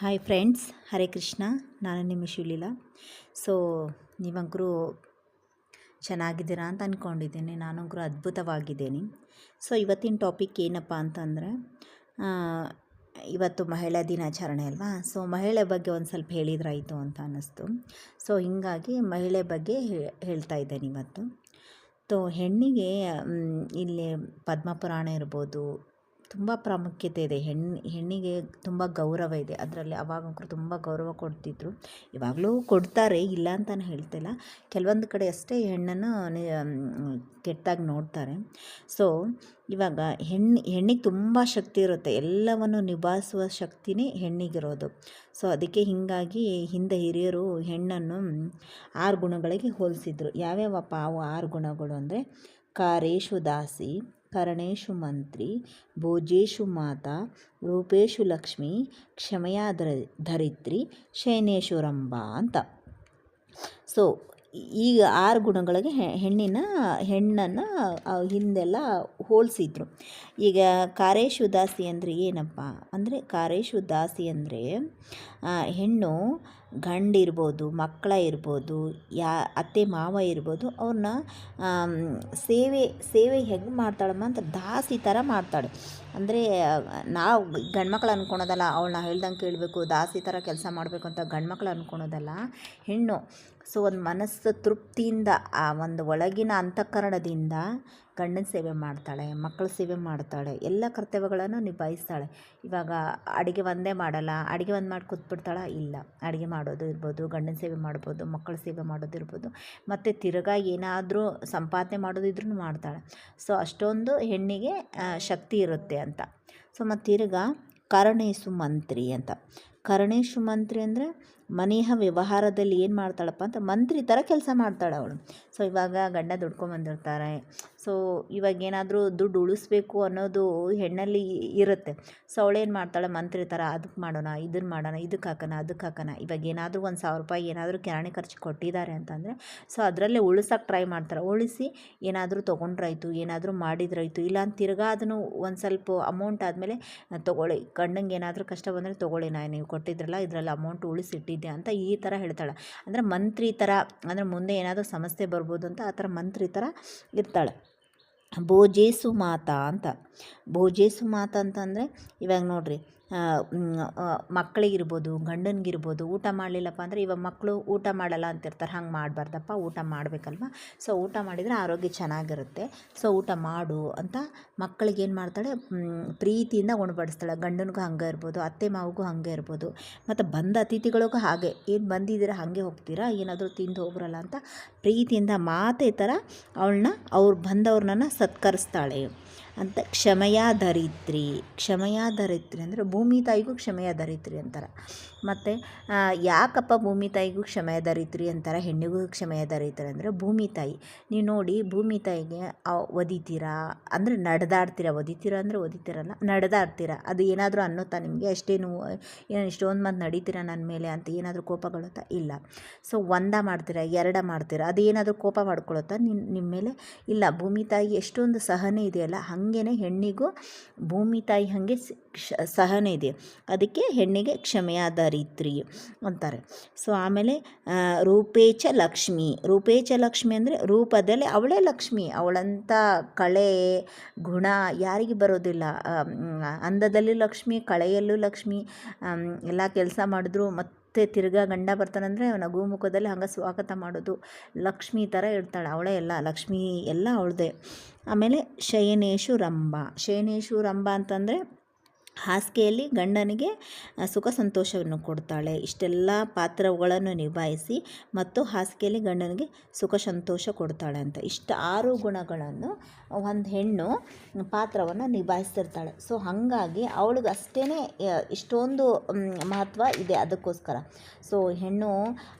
Hi friends Hare Krishna ನಾನು ನಿಮ್ಮ ಶಿವಲೀಲ so ನೀವಂಕರು ಚೆನ್ನಾಗಿದ್ದೀರಾ ಅಂತ ಅಂದ್ಕೊಂಡಿದ್ದೀನಿ ನಾನಂಕರು ಅದ್ಭುತವಾಗಿದ್ದೀನಿ. ಸೊ ಇವತ್ತಿನ ಟಾಪಿಕ್ ಏನಪ್ಪ ಅಂತಂದರೆ ಇವತ್ತು ಮಹಿಳಾ ದಿನಾಚರಣೆ ಅಲ್ವಾ? ಸೊ ಮಹಿಳೆ ಬಗ್ಗೆ ಒಂದು ಸ್ವಲ್ಪ ಹೇಳಿದ್ರಾಯಿತು ಅಂತ ಅನ್ನಿಸ್ತು. ಸೊ ಹೀಗಾಗಿ ಮಹಿಳೆ ಬಗ್ಗೆ ಹೇಳ್ತಾ ಇದ್ದೇನೆ ಇವತ್ತು. ಸೊ ಹೆಣ್ಣಿಗೆ ಇಲ್ಲಿ ಪದ್ಮಪುರಾಣ ಇರ್ಬೋದು ತುಂಬ ಪ್ರಾಮುಖ್ಯತೆ ಇದೆ. ಹೆಣ್ಣು ಹೆಣ್ಣಿಗೆ ತುಂಬ ಗೌರವ ಇದೆ. ಅದರಲ್ಲಿ ಅವಾಗಂಕರು ತುಂಬ ಗೌರವ ಕೊಡ್ತಿದ್ರು. ಇವಾಗಲೂ ಕೊಡ್ತಾರೆ, ಇಲ್ಲ ಅಂತ ಹೇಳ್ತಿಲ್ಲ ಕೆಲವೊಂದು ಕಡೆ ಅಷ್ಟೇ ಹೆಣ್ಣನ್ನು ಕೆಟ್ಟಾಗಿ ನೋಡ್ತಾರೆ. ಸೊ ಇವಾಗ ಹೆಣ್ಣು ಹೆಣ್ಣಿಗೆ ತುಂಬ ಶಕ್ತಿ ಇರುತ್ತೆ. ಎಲ್ಲವನ್ನು ನಿಭಾಯಿಸುವ ಶಕ್ತಿನೇ ಹೆಣ್ಣಿಗಿರೋದು. ಸೊ ಅದಕ್ಕೆ ಹೀಗಾಗಿ ಹಿಂದೆ ಹಿರಿಯರು ಹೆಣ್ಣನ್ನು ಆರು ಗುಣಗಳಿಗೆ ಹೋಲಿಸಿದ್ರು. ಯಾವ್ಯಾವಪ್ಪ ಅವು ಆರು ಗುಣಗಳು ಅಂದರೆ, ಕಾರೇಶು ದಾಸಿ ಕರಣೇಶು ಮಂತ್ರಿ ಭೋಜೇಶು ಮಾತಾ ರೂಪೇಶು ಲಕ್ಷ್ಮಿ ಕ್ಷಮೆಯ ಧರ ಧರಿತ್ರಿ ಶಯನೇಶು ರಂಭ ಅಂತ ಸೊ ಈಗ ಆರು ಗುಣಗಳಿಗೆ ಹೆಣ್ಣಿನ, ಹೆಣ್ಣನ್ನು ಹಿಂದೆಲ್ಲ ಹೋಲಿಸಿದ್ರು. ಈಗ ಕಾರೇಶು ದಾಸಿ ಅಂದರೆ ಏನಪ್ಪ ಅಂದರೆ ಕಾರೇಶು ದಾಸಿ ಅಂದರೆ ಹೆಣ್ಣು ಗಂಡಿರ್ಬೋದು, ಮಕ್ಕಳ ಇರ್ಬೋದು, ಯಾ, ಅತ್ತೆ ಮಾವ ಇರ್ಬೋದು ಅವ್ರನ್ನ ಸೇವೆ ಸೇವೆ ಹೆಂಗೆ ಮಾಡ್ತಾಳಮ್ಮ ಅಂತ ದಾಸಿ ಥರ ಮಾಡ್ತಾಳೆ. ಅಂದರೆ, ನಾವು ಗಂಡ್ಮಕ್ಳು ಅಂದ್ಕೊಳೋದಲ್ಲ ಅವಳನ್ನ ಹೇಳ್ದಂಗೆ ಕೇಳಬೇಕು, ದಾಸಿ ಥರ ಕೆಲಸ ಮಾಡಬೇಕು ಅಂತ ಗಂಡ್ಮಕ್ಳು ಅಂದ್ಕೊಳೋದಲ್ಲ ಹೆಣ್ಣು ಸೊ ಒಂದು ಮನಸ್ಸು ತೃಪ್ತಿಯಿಂದ, ಆ ಒಂದು ಒಳಗಿನ ಅಂತಃಕರಣದಿಂದ ಗಂಡನ ಸೇವೆ ಮಾಡ್ತಾಳೆ, ಮಕ್ಕಳ ಸೇವೆ ಮಾಡ್ತಾಳೆ, ಎಲ್ಲ ಕರ್ತವ್ಯಗಳನ್ನು ನಿಭಾಯಿಸ್ತಾಳೆ. ಇವಾಗ ಅಡುಗೆ ಒಂದೇ ಮಾಡಲ್ಲ, ಅಡುಗೆ ಒಂದು ಮಾಡಿ ಕೂತ್ಬಿಡ್ತಾಳ? ಇಲ್ಲ. ಅಡುಗೆ ಮಾಡೋದು ಇರ್ಬೋದು, ಗಂಡನ ಸೇವೆ ಮಾಡ್ಬೋದು, ಮಕ್ಕಳ ಸೇವೆ ಮಾಡೋದು ಇರ್ಬೋದು, ಮತ್ತು ತಿರ್ಗಾ ಏನಾದರೂ ಸಂಪಾದನೆ ಮಾಡೋದು ಇದ್ರೂ ಮಾಡ್ತಾಳೆ. ಸೊ ಅಷ್ಟೊಂದು ಹೆಣ್ಣಿಗೆ ಶಕ್ತಿ ಇರುತ್ತೆ ಅಂತ. ಸೊ ಮತ್ತು ತಿರುಗಾ ಕರಣೇಶು ಮಂತ್ರಿ ಅಂತ. ಕರಣೇಶು ಮಂತ್ರಿ ಅಂದರೆ ಮನೆಯ ವ್ಯವಹಾರದಲ್ಲಿ ಏನು ಮಾಡ್ತಾಳಪ್ಪ ಅಂತ ಮಂತ್ರಿ ಥರ ಕೆಲಸ ಮಾಡ್ತಾಳೆ ಅವಳು. ಸೊ ಇವಾಗ ಗಂಡ ದುಡ್ಕೊಂಬಂದಿರ್ತಾರೆ ಸೊ ಇವಾಗ ಏನಾದರೂ ದುಡ್ಡು ಉಳಿಸ್ಬೇಕು ಅನ್ನೋದು ಹೆಣ್ಣಲ್ಲಿ ಇರುತ್ತೆ. ಸೊ ಅವಳೇನು ಮಾಡ್ತಾಳೆ, ಮಂತ್ರಿ ಥರ ಅದಕ್ಕೆ ಮಾಡೋಣ ಇದನ್ನು ಮಾಡೋಣ ಇದಕ್ಕೆ ಹಾಕೋಣ ಅದಕ್ಕೆ ಹಾಕೋಣ. ಇವಾಗ ಏನಾದರೂ ಒಂದು ಸಾವಿರ ರೂಪಾಯಿ ಏನಾದರೂ ಕಿರಾಣಿ ಖರ್ಚು ಕೊಟ್ಟಿದ್ದಾರೆ ಅಂತಂದರೆ ಸೊ ಅದರಲ್ಲೇ ಉಳಿಸೋಕೆ ಟ್ರೈ ಮಾಡ್ತಾರೆ. ಉಳಿಸಿ ಏನಾದರೂ ತೊಗೊಂಡ್ರಾಯ್ತು ಏನಾದರೂ ಮಾಡಿದ್ರಾಯ್ತು ಇಲ್ಲ ಅಂತ ತಿರ್ಗಾ ಅದನ್ನು ಒಂದು ಸ್ವಲ್ಪ ಅಮೌಂಟ್ ಆದಮೇಲೆ ತೊಗೊಳ್ಳಿ. ಗಂಡಂಗೆ ಏನಾದರೂ ಕಷ್ಟ ಬಂದರೆ ತೊಗೊಳ್ಳಿ ನಾನು ನೀವು ಕೊಟ್ಟಿದ್ರಲ್ಲ, ಇದರಲ್ಲಿ ಅಮೌಂಟ್ ಉಳಿಸಿಟ್ಟಿದ್ದೆ ಅಂತ ಈ ಥರ ಹೇಳ್ತಾಳೆ. ಅಂದರೆ ಮಂತ್ರಿ ಥರ ಅಂದರೆ ಮುಂದೆ ಏನಾದರೂ ಸಮಸ್ಯೆ ಬರ್ಬೋದು ಅಂತ ಆ ಥರ ಮಂತ್ರಿ ಥರ ಇರ್ತಾಳೆ. ಭೋಜೇಸು ಮಾತಾ ಅಂತ. ಭೋಜೇಸು ಮಾತಾ ಅಂತಂದರೆ, ಇವಾಗ ನೋಡ್ರಿ ಮಕ್ಕಳಿಗಿರ್ಬೋದು, ಗಂಡನಿಗಿರ್ಬೋದು, ಊಟ ಮಾಡಲಿಲ್ಲಪ್ಪ ಅಂದರೆ ಇವಾಗ ಮಕ್ಕಳು ಊಟ ಮಾಡಲ್ಲ ಅಂತಿರ್ತಾರೆ, ಹಂಗೆ ಮಾಡಬಾರ್ದಪ್ಪ, ಊಟ ಮಾಡಬೇಕಲ್ವ? ಸೊ ಊಟ ಮಾಡಿದರೆ ಆರೋಗ್ಯ ಚೆನ್ನಾಗಿರುತ್ತೆ. ಸೊ ಊಟ ಮಾಡು ಅಂತ ಮಕ್ಕಳಿಗೆ ಏನು ಮಾಡ್ತಾಳೆ? ಪ್ರೀತಿಯಿಂದ ಉಣಬಡಿಸ್ತಾಳೆ. ಗಂಡನಿಗೂ ಹಂಗೆ ಇರ್ಬೋದು, ಅತ್ತೆ ಮಾವಿಗೂ ಹಂಗೆ ಇರ್ಬೋದು. ಮತ್ತು ಬಂದ ಅತಿಥಿಗಳಿಗೂ ಹಾಗೆ. ಏನು ಬಂದಿದ್ದೀರಾ, ಹಾಗೆ ಹೋಗ್ತೀರಾ, ಏನಾದರೂ ತಿಂದು ಹೋಗ್ರಲ್ಲ ಅಂತ ಪ್ರೀತಿಯಿಂದ ಮಾತೇ ಥರ ಅವಳನ್ನ, ಅವ್ರು ಬಂದವ್ರನ್ನ ಸತ್ಕರಿಸ್ತಾಳೆ. ಅಂತ ಕ್ಷಮೆಯ ಧರಿತ್ರಿ ಕ್ಷಮೆಯ ಧರಿತ್ರಿ ಅಂದರೆ ಭೂಮಿ ತಾಯಿಗೂ ಕ್ಷಮೆಯ ಧರಿತ್ರಿ ಅಂತಾರೆ. ಮತ್ತು ಯಾಕಪ್ಪ ಭೂಮಿ ತಾಯಿಗೂ ಕ್ಷಮೆಯ ಧರಿತ್ರಿ ಅಂತಾರೆ? ಹೆಣ್ಣಿಗೂ ಕ್ಷಮೆಯ ಧರಿತ್ರಿ ಅಂದರೆ ಭೂಮಿ ತಾಯಿ. ನೀವು ನೋಡಿ, ಭೂಮಿ ತಾಯಿಗೆ ಒದಿತೀರಾ? ಅಂದರೆ ನಡೆದಾಡ್ತೀರಾ? ಒದಿತೀರಾ ಅಂದರೆ ಒದಿತೀರಲ್ಲ, ನಡೆದಾಡ್ತೀರಾ? ಅದು ಏನಾದರೂ ಅನ್ನುತ್ತಾ ನಿಮಗೆ? ಅಷ್ಟೇನು ಏನು ಇಷ್ಟೊಂದು ಮಂದಿ ನಡೀತೀರಾ ನನ್ನ ಮೇಲೆ ಅಂತ ಏನಾದರೂ ಕೋಪಗೊಳ್ಳುತ್ತಾ ಇಲ್ಲ. ಸೊ, ಒಂದ ಮಾಡ್ತೀರಾ, ಎರಡ ಮಾಡ್ತೀರಾ? ಅದು ಏನಾದರೂ ಕೋಪ ಮಾಡ್ಕೊಳ್ಳುತ್ತಾ ನಿನ್ನ ನಿಮ್ಮ ಮೇಲೆ? ಇಲ್ಲ, ಭೂಮಿ ತಾಯಿ ಎಷ್ಟೊಂದು ಸಹನೆ ಇದೆಯಲ್ಲ ಹಾಗೇನೆ ಹೆಣ್ಣಿಗೂ ಭೂಮಿ ತಾಯಿ ಹಾಗೆ ಸಹನೆ ಇದೆ. ಅದಕ್ಕೆ ಹೆಣ್ಣಿಗೆ ಕ್ಷಮೆಯಾದ ರೀತಿ ಅಂತಾರೆ. ಸೊ ಆಮೇಲೆ ರೂಪೇಚ ಲಕ್ಷ್ಮಿ. ರೂಪೇಚ ಲಕ್ಷ್ಮಿ ಅಂದರೆ ರೂಪದಲ್ಲಿ ಅವಳೇ ಲಕ್ಷ್ಮಿ. ಅವಳಂಥ ಕಳೆ, ಗುಣ ಯಾರಿಗೆ ಬರೋದಿಲ್ಲ. ಅಂದದಲ್ಲಿ ಲಕ್ಷ್ಮಿ, ಕಳೆಯಲ್ಲೂ ಲಕ್ಷ್ಮಿ ಎಲ್ಲ ಕೆಲಸ ಮಾಡಿದ್ರು ಮತ್ತೆ ತಿರ್ಗಾ ಗಂಡ ಬರ್ತಾನಂದರೆ ಅವನ ಗೋಮುಖದಲ್ಲಿ ಹಂಗೆ ಸ್ವಾಗತ ಮಾಡೋದು. ಲಕ್ಷ್ಮಿ ಥರ ಇರ್ತಾಳೆ ಅವಳೇ ಎಲ್ಲ, ಲಕ್ಷ್ಮೀ ಎಲ್ಲ ಅವಳದೇ. ಆಮೇಲೆ ಶಯನೇಶು ರಂಭ. ಶಯನೇಶು ರಂಭ ಅಂತಂದರೆ ಹಾಸಿಗೆಯಲ್ಲಿ ಗಂಡನಿಗೆ ಸುಖ ಸಂತೋಷವನ್ನು ಕೊಡ್ತಾಳೆ. ಇಷ್ಟೆಲ್ಲ ಪಾತ್ರಗಳನ್ನು ನಿಭಾಯಿಸಿ ಮತ್ತು ಹಾಸಿಗೆಯಲ್ಲಿ ಗಂಡನಿಗೆ ಸುಖ ಸಂತೋಷ ಕೊಡ್ತಾಳೆ ಅಂತ. ಇಷ್ಟು ಆರು ಗುಣಗಳನ್ನು ಒಂದು ಹೆಣ್ಣು ಪಾತ್ರವನ್ನು ನಿಭಾಯಿಸ್ತಿರ್ತಾಳೆ. ಸೊ ಹಾಗಾಗಿ ಅವಳಿಗೆ ಅಷ್ಟೇ ಇಷ್ಟೊಂದು ಮಹತ್ವ ಇದೆ ಅದಕ್ಕೋಸ್ಕರ. ಸೊ ಹೆಣ್ಣು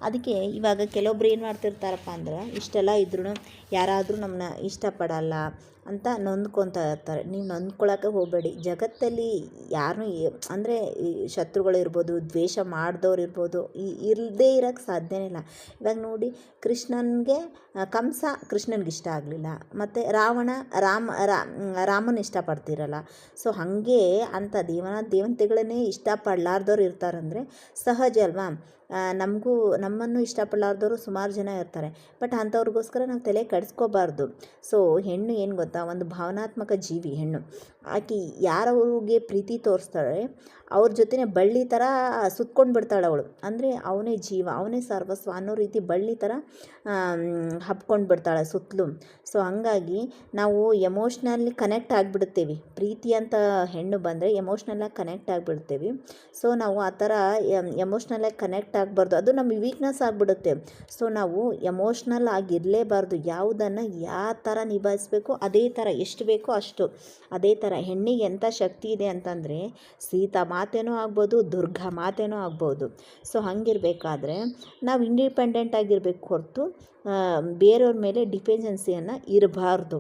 ಅದಕ್ಕೆ ಇವಾಗ ಕೆಲವೊಬ್ರು ಏನು ಮಾಡ್ತಿರ್ತಾರಪ್ಪ ಅಂದ್ರೆ, ಇಷ್ಟೆಲ್ಲ ಇದ್ರೂ ಯಾರಾದರೂ ನಮ್ಮನ್ನ ಇಷ್ಟಪಡಲ್ಲ ಅಂತ ನೊಂದ್ಕೊತಾ ಇರ್ತಾರೆ. ನೀವು ನೊಂದ್ಕೊಳ್ಳೋಕೆ ಹೋಗಬೇಡಿ. ಜಗತ್ತಲ್ಲಿ ಯಾರು ಅಂದರೆ ಈ ಶತ್ರುಗಳು ಇರ್ಬೋದು ದ್ವೇಷ ಮಾಡಿದವ್ರು ಇರ್ಬೋದು ಇಲ್ಲದೇ ಇರೋಕ್ಕೆ ಸಾಧ್ಯನೇ ಇಲ್ಲ. ಇವಾಗ ನೋಡಿ, ಕೃಷ್ಣನಿಗೆ ಕಂಸ ಕೃಷ್ಣನಿಗೆ ಇಷ್ಟ ಆಗಲಿಲ್ಲ. ಮತ್ತು ರಾವಣ ರಾಮ ರಾಮನ ಇಷ್ಟಪಡ್ತಿರಲ್ಲ. ಸೊ ಹಾಗೆ ಅಂಥ ದೇವನ, ದೇವತೆಗಳನ್ನೇ ಇಷ್ಟಪಡಲಾರ್ದವ್ರು ಇರ್ತಾರಂದರೆ ಸಹಜ ಅಲ್ವಾ? ನಮಗೂ, ನಮ್ಮನ್ನು ಇಷ್ಟಪಡಲಾರ್ದವರು ಸುಮಾರು ಜನ ಇರ್ತಾರೆ. ಬಟ್ ಅಂಥವ್ರಿಗೋಸ್ಕರ ನಾವು ತಲೆ ಕೆಡಿಸ್ಕೋಬಾರ್ದು. ಸೊ, ಹೆಣ್ಣು ಏನು ಗೊತ್ತಾ? ಒಂದು ಭಾವನಾತ್ಮಕ ಜೀವಿ ಹೆಣ್ಣು. ಆಕೆ ಯಾರವ್ರಿಗೆ ಪ್ರೀತಿ ತೋರಿಸ್ತಾಳೆ, ಅವ್ರ ಜೊತೆನೇ ಬಳ್ಳಿ ಥರ ಸುತ್ಕೊಂಡು ಬಿಡ್ತಾಳೆ ಅವಳು. ಅಂದರೆ ಅವನೇ ಜೀವ, ಅವನೇ ಸರ್ವಸ್ವ ಅನ್ನೋ ರೀತಿ ಬಳ್ಳಿ ಥರ ಹಬ್ಕೊಂಡು ಬಿಡ್ತಾಳೆ ಸುತ್ತಲೂ. ಸೊ ಹಂಗಾಗಿ ನಾವು ಎಮೋಷ್ನಲ್ಲಿ ಕನೆಕ್ಟ್ ಆಗಿಬಿಡ್ತೇವೆ ಪ್ರೀತಿ ಅಂತ ಹೆಣ್ಣು ಬಂದರೆ ಎಮೋಷ್ನಲ್ಲಾಗಿ ಕನೆಕ್ಟ್ ಆಗಿಬಿಡ್ತೇವೆ ಸೊ ನಾವು ಆ ಥರ ಎಮೋಷ್ನಲ್ಲಾಗಿ ಕನೆಕ್ಟ್ ಆಗಬಾರ್ದು. ಅದು ನಮ್ಮ ವೀಕ್ನೆಸ್ ಆಗಿಬಿಡುತ್ತೆ. ಸೊ ನಾವು ಎಮೋಷ್ನಲ್ ಆಗಿರಲೇಬಾರ್ದು. ಯಾವುದನ್ನು ಯಾವ ಥರ ನಿಭಾಯಿಸ್ಬೇಕು ಅದೇ ಥರ ಎಷ್ಟು ಬೇಕೋ ಅಷ್ಟು. ಅದೇ ಥರ ಹೆಣ್ಣಿಗೆ ಎಂಥ ಶಕ್ತಿ ಇದೆ ಅಂತಂದರೆ ಸೀತಾ ಮಾತೇನೂ ಆಗ್ಬೋದು, ದುರ್ಗಾ ಮಾತೇನೂ ಆಗ್ಬೋದು. ಸೊ ಹಂಗಿರಬೇಕಾದ್ರೆ ನಾವು ಇಂಡಿಪೆಂಡೆಂಟ್ ಆಗಿರಬೇಕು ಹೊರತು ಬೇರೆಯವ್ರ ಮೇಲೆ ಡಿಪೆಂಡೆನ್ಸಿಯನ್ನು ಇರಬಾರ್ದು.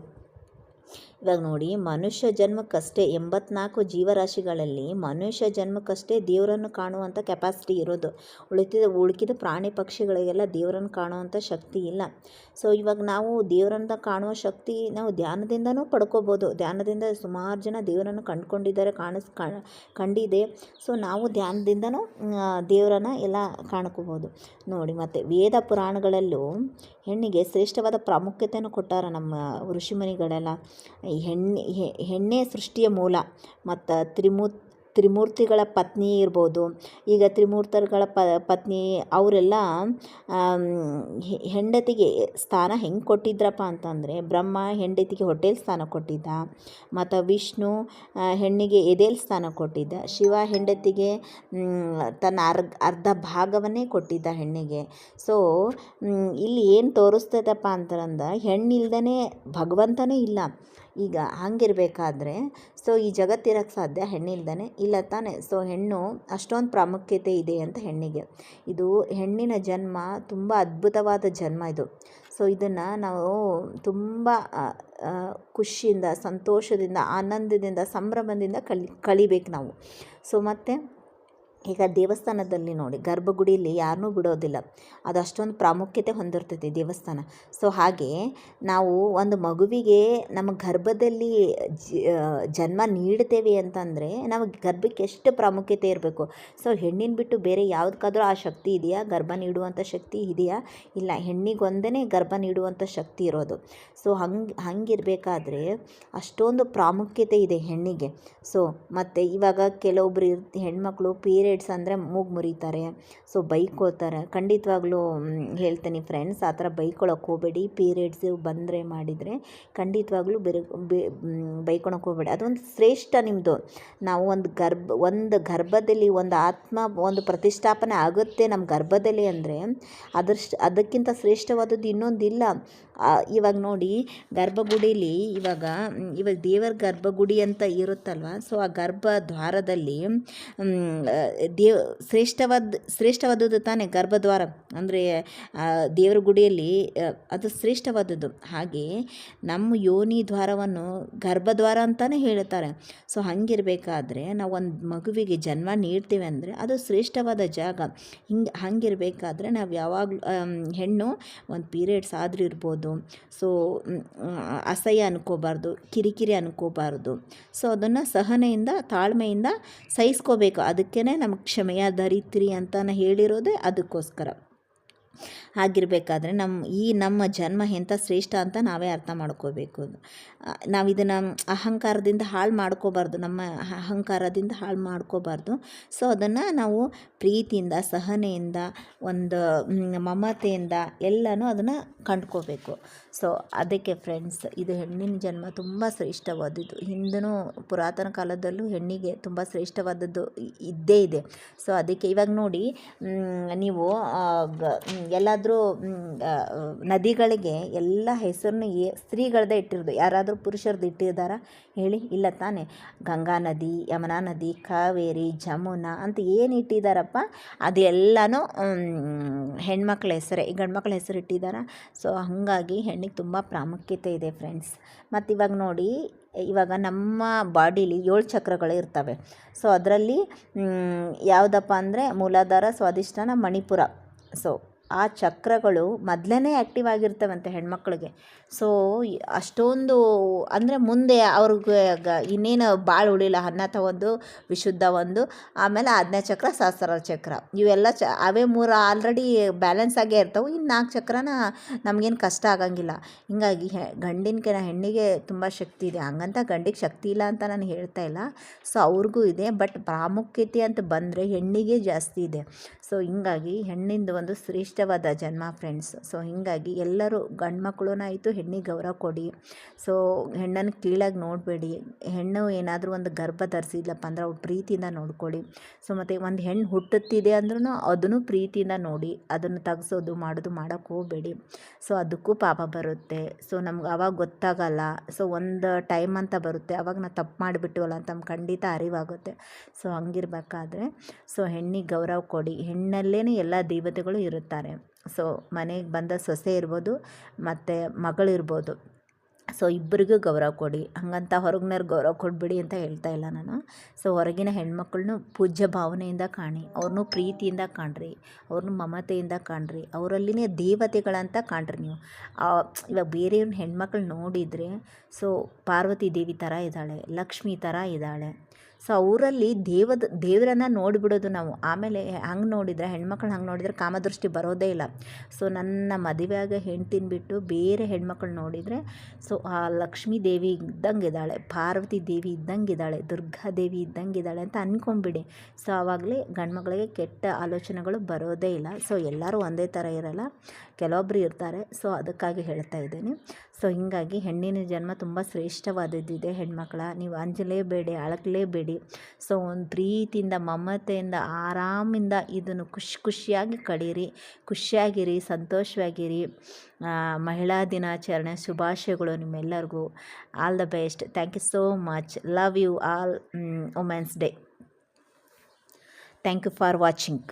ಇವಾಗ ನೋಡಿ, ಮನುಷ್ಯ ಜನ್ಮಕ್ಕಷ್ಟೇ ಎಂಬತ್ನಾಲ್ಕು ಜೀವರಾಶಿಗಳಲ್ಲಿ ಮನುಷ್ಯ ಜನ್ಮಕ್ಕಷ್ಟೇ ದೇವರನ್ನು ಕಾಣುವಂಥ ಕೆಪಾಸಿಟಿ ಇರೋದು. ಉಳಿತಿದ, ಉಳುಕಿದ ಪ್ರಾಣಿ ಪಕ್ಷಿಗಳಿಗೆಲ್ಲ ದೇವರನ್ನು ಕಾಣುವಂಥ ಶಕ್ತಿ ಇಲ್ಲ. ಸೊ ಇವಾಗ ನಾವು ದೇವರನ್ನು ಕಾಣುವ ಶಕ್ತಿ ನಾವು ಧ್ಯಾನದಿಂದನೂ ಪಡ್ಕೋಬೋದು. ಧ್ಯಾನದಿಂದ ಸುಮಾರು ಜನ ದೇವರನ್ನು ಕಂಡುಕೊಂಡಿದ್ದಾರೆ, ಕಾಣಿಸ್ ಕಂಡಿದೆ. ಸೊ ನಾವು ಧ್ಯಾನದಿಂದನೂ ದೇವರನ್ನು ಎಲ್ಲ ಕಾಣ್ಕೋಬೋದು. ನೋಡಿ, ಮತ್ತು ವೇದ ಪುರಾಣಗಳಲ್ಲೂ ಹೆಣ್ಣಿಗೆ ಶ್ರೇಷ್ಠವಾದ ಪ್ರಾಮುಖ್ಯತೆಯನ್ನು ಕೊಟ್ಟಾರ ನಮ್ಮ ಋಷಿಮುನಿಗಳೆಲ್ಲ. ಹೆಣ್ಣೆ ಹೆಣ್ಣೇ ಸೃಷ್ಟಿಯ ಮೂಲ. ಮತ್ತು ತ್ರಿಮೂ, ತ್ರಿಮೂರ್ತಿಗಳ ಪತ್ನಿ ಇರ್ಬೋದು. ಈಗ ತ್ರಿಮೂರ್ತರುಗಳ ಪತ್ನಿ ಅವರೆಲ್ಲ ಹೆಂಡತಿಗೆ ಸ್ಥಾನ ಹೆಂಗೆ ಕೊಟ್ಟಿದ್ರಪ್ಪ ಅಂತಂದರೆ, ಬ್ರಹ್ಮ ಹೆಂಡತಿಗೆ ಹೊಟ್ಟೆಲಿ ಸ್ಥಾನ ಕೊಟ್ಟಿದ್ದ. ಮತ್ತು ವಿಷ್ಣು ಹೆಣ್ಣಿಗೆ ಎದೆಯಲ್ಲಿ ಸ್ಥಾನ ಕೊಟ್ಟಿದ್ದ. ಶಿವ ಹೆಂಡತಿಗೆ ತನ್ನ ಅರ್ಧ ಅರ್ಧ ಭಾಗವನ್ನೇ ಕೊಟ್ಟಿದ್ದ ಹೆಣ್ಣಿಗೆ. ಸೊ ಇಲ್ಲಿ ಏನು ತೋರಿಸ್ತದಪ್ಪ ಅಂತಂದ್ರೆ ಹೆಣ್ಣಿಲ್ದೇ ಭಗವಂತನೇ ಇಲ್ಲ. ಈಗ ಹಂಗಿರಬೇಕಾದ್ರೆ, ಸೊ ಈ ಜಗತ್ತಿರೋಕ್ಕೆ ಸಾಧ್ಯ ಹೆಣ್ಣಿಲ್ದೇ ಇಲ್ಲ ತಾನೇ? ಸೊ ಹೆಣ್ಣು ಅಷ್ಟೊಂದು ಪ್ರಾಮುಖ್ಯತೆ ಇದೆ ಅಂತ ಹೆಣ್ಣಿಗೆ. ಇದು ಹೆಣ್ಣಿನ ಜನ್ಮ, ತುಂಬ ಅದ್ಭುತವಾದ ಜನ್ಮ ಇದು. ಸೊ ಇದನ್ನು ನಾವು ತುಂಬ ಖುಷಿಯಿಂದ, ಸಂತೋಷದಿಂದ, ಆನಂದದಿಂದ, ಸಂಭ್ರಮದಿಂದ ಕಲಿ ಕಳಿಬೇಕು ನಾವು. ಸೊ ಮತ್ತು? ಈಗ ದೇವಸ್ಥಾನದಲ್ಲಿ ನೋಡಿ ಗರ್ಭಗುಡಿಯಲ್ಲಿ ಯಾರನ್ನೂ ಬಿಡೋದಿಲ್ಲ. ಅದು ಅಷ್ಟೊಂದು ಪ್ರಾಮುಖ್ಯತೆ ಹೊಂದಿರ್ತೈತಿ ದೇವಸ್ಥಾನ. ಸೊ ಹಾಗೆ ನಾವು ಒಂದು ಮಗುವಿಗೆ ನಮ್ಮ ಗರ್ಭದಲ್ಲಿ ಜನ್ಮ ನೀಡ್ತೇವೆ ಅಂತಂದರೆ ನಾವು ಗರ್ಭಕ್ಕೆ ಎಷ್ಟು ಪ್ರಾಮುಖ್ಯತೆ ಇರಬೇಕು? ಸೊ ಹೆಣ್ಣಿನ ಬಿಟ್ಟು ಬೇರೆ ಯಾವುದಕ್ಕಾದರೂ ಆ ಶಕ್ತಿ ಇದೆಯಾ? ಗರ್ಭ ನೀಡುವಂಥ ಶಕ್ತಿ ಇದೆಯಾ? ಇಲ್ಲ ಹೆಣ್ಣಿಗೊಂದೇ ಗರ್ಭ ನೀಡುವಂಥ ಶಕ್ತಿ ಇರೋದು. ಸೊ ಹಂಗೆ, ಹಂಗಿರಬೇಕಾದ್ರೆ ಅಷ್ಟೊಂದು ಪ್ರಾಮುಖ್ಯತೆ ಇದೆ ಹೆಣ್ಣಿಗೆ. ಸೊ ಮತ್ತು ಇವಾಗ ಕೆಲವೊಬ್ರು ಇರ್, ಹೆಣ್ಮಕ್ಳು ಪೀರಿಯಡ್ಸ್ ಅಂದರೆ ಮೂಗು ಮುರಿತಾರೆ. ಸೊ ಬೈಕೋತಾರೆ ಖಂಡಿತವಾಗ್ಲೂ ಹೇಳ್ತೀನಿ ಫ್ರೆಂಡ್ಸ್ ಆ ಥರ ಬೈಕೊಳಕ್ಕೆ ಹೋಗಬೇಡಿ. ಪೀರಿಯಡ್ಸು ಬಂದರೆ ಮಾಡಿದರೆ ಖಂಡಿತವಾಗ್ಲೂ ಬೇರೆ ಬೈಕೊಳಕ್ಕೆ ಹೋಗಬೇಡಿ. ಅದೊಂದು ಶ್ರೇಷ್ಠ ನಿಮ್ಮದು ನಾವು ಒಂದು ಗರ್ಭ, ಒಂದು ಗರ್ಭದಲ್ಲಿ ಒಂದು ಆತ್ಮ, ಒಂದು ಪ್ರತಿಷ್ಠಾಪನೆ ಆಗುತ್ತೆ ನಮ್ಮ ಗರ್ಭದಲ್ಲಿ ಅಂದರೆ ಅದರ್ಶ್ ಅದಕ್ಕಿಂತ ಶ್ರೇಷ್ಠವಾದದ್ದು ಇನ್ನೊಂದಿಲ್ಲ. ಇವಾಗ ನೋಡಿ ಗರ್ಭಗುಡಿಲಿ ಇವಾಗ ಇವಾಗ ದೇವರ ಗರ್ಭಗುಡಿ ಅಂತ ಇರುತ್ತಲ್ವ? ಸೊ ಆ ಗರ್ಭ ದ್ವಾರದಲ್ಲಿ ದೇವ್, ಶ್ರೇಷ್ಠವಾದ, ಶ್ರೇಷ್ಠವಾದದ್ದು ತಾನೇ ಗರ್ಭದ್ವಾರ. ಅಂದರೆ ದೇವರ ಗುಡಿಯಲ್ಲಿ ಅದು ಶ್ರೇಷ್ಠವಾದದ್ದು. ಹಾಗೆ ನಮ್ಮ ಯೋನಿ ದ್ವಾರವನ್ನು ಗರ್ಭದ್ವಾರ ಅಂತಲೇ ಹೇಳ್ತಾರೆ. ಸೊ ಹಂಗಿರಬೇಕಾದ್ರೆ ನಾವು ಒಂದು ಮಗುವಿಗೆ ಜನ್ಮ ನೀಡ್ತೀವಿ ಅಂದರೆ ಅದು ಶ್ರೇಷ್ಠವಾದ ಜಾಗ. ಹಿಂಗೆ, ಹಂಗಿರಬೇಕಾದ್ರೆ ನಾವು ಯಾವಾಗಲೂ ಹೆಣ್ಣು ಒಂದು ಪೀರಿಯಡ್ಸ್ ಆದರೂ ಇರ್ಬೋದು. ಸೊ ಅಸಹ್ಯ ಅನ್ಕೋಬಾರ್ದು, ಕಿರಿಕಿರಿ ಅನ್ಕೋಬಾರ್ದು. ಸೊ ಅದನ್ನು ಸಹನೆಯಿಂದ, ತಾಳ್ಮೆಯಿಂದ ಸಹಿಸ್ಕೋಬೇಕು. ಅದಕ್ಕೇ ನಮಗೆ ಕ್ಷಮೆಯ ಧರಿತ್ರಿ ಅಂತ ಹೇಳಿರೋದೇ ಅದಕ್ಕೋಸ್ಕರ. ಹಾಗಿರಬೇಕಾದ್ರೆ ನಮ್ಮ ಈ ನಮ್ಮ ಜನ್ಮ ಎಂಥ ಶ್ರೇಷ್ಠ ಅಂತ ನಾವೇ ಅರ್ಥ ಮಾಡ್ಕೋಬೇಕು ನಾವು ಇದನ್ನು ಅಹಂಕಾರದಿಂದ ಹಾಳು ಮಾಡ್ಕೋಬಾರ್ದು, ನಮ್ಮ ಅಹಂಕಾರದಿಂದ ಹಾಳು ಮಾಡ್ಕೋಬಾರ್ದು. ಸೊ ಅದನ್ನು ನಾವು ಪ್ರೀತಿಯಿಂದ, ಸಹನೆಯಿಂದ, ಒಂದು ಮಮತೆಯಿಂದ ಎಲ್ಲನೂ ಅದನ್ನು ಕಂಡ್ಕೋಬೇಕು. ಸೊ ಅದಕ್ಕೆ ಫ್ರೆಂಡ್ಸ್ ಇದು ಹೆಣ್ಣಿನ ಜನ್ಮ ತುಂಬ ಶ್ರೇಷ್ಠವಾದದ್ದು. ಹಿಂದೂ ಪುರಾತನ ಕಾಲದಲ್ಲೂ ಹೆಣ್ಣಿಗೆ ತುಂಬ ಶ್ರೇಷ್ಠವಾದದ್ದು ಇದ್ದೇ ಇದೆ. ಸೊ ಅದಕ್ಕೆ ಇವಾಗ ನೋಡಿ ನೀವು ಎಲ್ಲಾದರೂ ನದಿಗಳಿಗೆ ಎಲ್ಲ ಹೆಸರನ್ನು ಸ್ತ್ರೀಗಳದ್ದೇ ಇಟ್ಟಿರೋದು. ಯಾರಾದರೂ ಪುರುಷರದ್ದು ಇಟ್ಟಿದ್ದಾರಾ? ಹೇಳಿ. ಇಲ್ಲ ತಾನೇ. ಗಂಗಾ ನದಿ, ಯಮುನಾ ನದಿ, ಕಾವೇರಿ, ಜಮುನಾ ಅಂತ ಏನು ಇಟ್ಟಿದ್ದಾರಪ್ಪ ಅದೆಲ್ಲನೂ ಹೆಣ್ಮಕ್ಳ ಹೆಸರೇ, ಗಂಡ್ಮಕ್ಳ ಹೆಸರು ಇಟ್ಟಿದ್ದಾರಾ? ಸೊ ಹಾಗಾಗಿ ಹೆಣ್ಣಿಗೆ ತುಂಬ ಪ್ರಾಮುಖ್ಯತೆ ಇದೆ ಫ್ರೆಂಡ್ಸ್. ಮತ್ತು ಇವಾಗ ನೋಡಿ, ಇವಾಗ ನಮ್ಮ ಬಾಡಿಲಿ ಏಳು ಚಕ್ರಗಳು ಇರ್ತವೆ. ಸೊ, ಅದರಲ್ಲಿ ಯಾವುದಪ್ಪ ಅಂದರೆ ಮೂಲಾಧಾರ ಸ್ವಾದಿಷ್ಠಾನ ಮಣಿಪುರ. ಸೊ ಆ ಚಕ್ರಗಳು ಮೊದಲೇ ಆ್ಯಕ್ಟಿವ್ ಆಗಿರ್ತವಂತೆ ಹೆಣ್ಮಕ್ಳಿಗೆ. ಸೊ ಅಷ್ಟೊಂದು, ಅಂದರೆ ಮುಂದೆ ಅವ್ರಿಗೆ ಇನ್ನೇನು ಭಾಳ ಉಳಿಲ್ಲ. ಅನ್ನತ ಒಂದು ವಿಶುದ್ಧ ಒಂದು, ಆಮೇಲೆ ಆಜ್ಞಾ ಚಕ್ರ ಸಹಸ್ರ ಚಕ್ರ. ಇವೆಲ್ಲ ಚ, ಅವೇ ಮೂರು ಆಲ್ರೆಡಿ ಬ್ಯಾಲೆನ್ಸ್ ಆಗೇ ಇರ್ತವೆ. ಇನ್ನು ನಾಲ್ಕು ಚಕ್ರನ ನಮಗೇನು ಕಷ್ಟ ಆಗಂಗಿಲ್ಲ. ಹಿಂಗಾಗಿ ಹೆ, ಗಂಡಿನ ಹೆಣ್ಣಿಗೆ ತುಂಬ ಶಕ್ತಿ ಇದೆ. ಹಂಗಂತ ಗಂಡಿಗೆ ಶಕ್ತಿ ಇಲ್ಲ ಅಂತ ನಾನು ಹೇಳ್ತಾ ಇಲ್ಲ. ಸೊ ಅವ್ರಿಗೂ ಇದೆ. ಬಟ್ ಪ್ರಾಮುಖ್ಯತೆ ಅಂತ ಬಂದರೆ ಹೆಣ್ಣಿಗೆ ಜಾಸ್ತಿ ಇದೆ. ಸೊ ಹಿಂಗಾಗಿ ಹೆಣ್ಣಿಂದು ಒಂದು ಶ್ರೇಷ್ಠವಾದ ಜನ್ಮ ಫ್ರೆಂಡ್ಸ್ ಸೊ ಹಿಂಗಾಗಿ ಎಲ್ಲರೂ ಗಂಡು ಮಕ್ಕಳು ಆಯಿತು ಹೆಣ್ಣಿಗೆ ಗೌರವ ಕೊಡಿ. ಸೊ ಹೆಣ್ಣನ್ನು ಕೀಳಾಗಿ ನೋಡಬೇಡಿ. ಹೆಣ್ಣು ಏನಾದರೂ ಒಂದು ಗರ್ಭ ಧರಿಸಿದ್ಲಪ್ಪ ಅಂದ್ರೆ ಅವ್ರು ಪ್ರೀತಿಯಿಂದ ನೋಡ್ಕೊಳ್ಳಿ ಸೊ ಮತ್ತು ಒಂದು ಹೆಣ್ಣು ಹುಟ್ಟುತ್ತಿದೆ ಅಂದ್ರೂ ಅದನ್ನು ಪ್ರೀತಿಯಿಂದ ನೋಡಿ, ಅದನ್ನು ತೆಗ್ಸೋದು ಮಾಡೋದು ಮಾಡೋಕ್ಕೆ ಹೋಗಬೇಡಿ. ಸೊ ಅದಕ್ಕೂ ಪಾಪ ಬರುತ್ತೆ. ಸೊ ನಮ್ಗೆ ಅವಾಗ ಗೊತ್ತಾಗಲ್ಲ. ಸೊ ಒಂದು ಟೈಮ್ ಅಂತ ಬರುತ್ತೆ. ಅವಾಗ ನಾವು ತಪ್ಪು ಮಾಡಿಬಿಟ್ಟಿವಲ್ಲ ಅಂತ ನಮ್ಗೆ ಖಂಡಿತ ಅರಿವಾಗುತ್ತೆ. ಸೊ ಹಂಗಿರ್ಬೇಕಾದ್ರೆ ಸೊ ಹೆಣ್ಣಿಗೆ ಗೌರವ ಕೊಡಿ. ಹೆಣ್ಣಲ್ಲೇ ಎಲ್ಲ ದೇವತೆಗಳು ಇರುತ್ತಾರೆ. ಸೊ, ಮನೆಗೆ ಬಂದ ಸೊಸೆ ಇರ್ಬೋದು, ಮತ್ತು ಮಗಳಿರ್ಬೋದು ಸೊ, ಇಬ್ಬರಿಗೂ ಗೌರವ ಕೊಡಿ. ಹಂಗಂತ ಹೊರಗಿನವ್ರು ಗೌರವ ಕೊಡಬೇಡಿ ಅಂತ ಹೇಳ್ತಾ ಇಲ್ಲ ನಾನು. ಸೊ, ಹೊರಗಿನ ಹೆಣ್ಮಕ್ಳನ್ನೂ ಪೂಜ್ಯ ಭಾವನೆಯಿಂದ ಕಾಣಿ. ಅವ್ರನ್ನೂ ಪ್ರೀತಿಯಿಂದ ಕಾಣ್ರಿ. ಅವ್ರನ್ನೂ ಮಮತೆಯಿಂದ ಕಾಣ್ರಿ. ಅವರಲ್ಲಿನೇ ದೇವತೆಗಳಂತ ಕಾಣ್ರಿ ನೀವು. ಇವಾಗ ಬೇರೆಯವ್ರನ್ನ ಹೆಣ್ಮಕ್ಳು ನೋಡಿದರೆ, ಸೊ, ಪಾರ್ವತಿ ದೇವಿ ಥರ ಇದ್ದಾಳೆ, ಲಕ್ಷ್ಮಿ ಥರ ಇದ್ದಾಳೆ. ಸೊ ಅವರಲ್ಲಿ ದೇವದ, ದೇವರನ್ನು ನೋಡಿಬಿಡೋದು ನಾವು. ಆಮೇಲೆ ಹಂಗೆ ನೋಡಿದರೆ ಹೆಣ್ಮಕ್ಳು ಹಂಗೆ ನೋಡಿದರೆ ಕಾಮದೃಷ್ಟಿ ಬರೋದೇ ಇಲ್ಲ. ಸೊ ನನ್ನ ಮದುವೆಯಾಗ ಹೆಂಡ್ತಿನ ಬಿಟ್ಟು ಬೇರೆ ಹೆಣ್ಮಕ್ಳು ನೋಡಿದರೆ ಸೊ ಆ ಲಕ್ಷ್ಮೀ ದೇವಿ ಇದ್ದಂಗೆ ಇದ್ದಾಳೆ, ಪಾರ್ವತಿ ದೇವಿ ಇದ್ದಂಗೆ ಇದ್ದಾಳೆ, ದುರ್ಗಾ ದೇವಿ ಇದ್ದಂಗೆ ಇದ್ದಾಳೆ ಅಂತ ಅಂದ್ಕೊಂಬಿಡಿ ಸೊ ಆವಾಗಲೇ ಗಂಡ್ಮಗಳಿಗೆ ಕೆಟ್ಟ ಆಲೋಚನೆಗಳು ಬರೋದೇ ಇಲ್ಲ. ಸೊ ಎಲ್ಲರೂ ಒಂದೇ ಥರ ಇರಲ್ಲ. ಕೆಲವೊಬ್ಬರು ಇರ್ತಾರೆ. ಸೊ ಅದಕ್ಕಾಗಿ ಹೇಳ್ತಾ ಇದ್ದೀನಿ. ಸೊ, ಹೀಗಾಗಿ ಹೆಣ್ಣಿನ ಜನ್ಮ ತುಂಬ ಶ್ರೇಷ್ಠವಾದದ್ದಿದೆ ಹೆಣ್ಮಕ್ಳ. ನೀವು ಅಂಜಲೇಬೇಡಿ ಅಳಕಲೇಬೇಡಿ ಸೊ, ಒಂದು ಪ್ರೀತಿಯಿಂದ, ಮಮತೆಯಿಂದ, ಆರಾಮಿಂದ ಇದನ್ನು ಖುಷಿ, ಖುಷಿಯಾಗಿ ಕಳೀರಿ. ಖುಷಿಯಾಗಿರಿ, ಸಂತೋಷವಾಗಿರಿ. ಮಹಿಳಾ ದಿನಾಚರಣೆ ಶುಭಾಶಯಗಳು ನಿಮ್ಮೆಲ್ಲರಿಗೂ. All the best thank you so much love you all women's day thank you for watching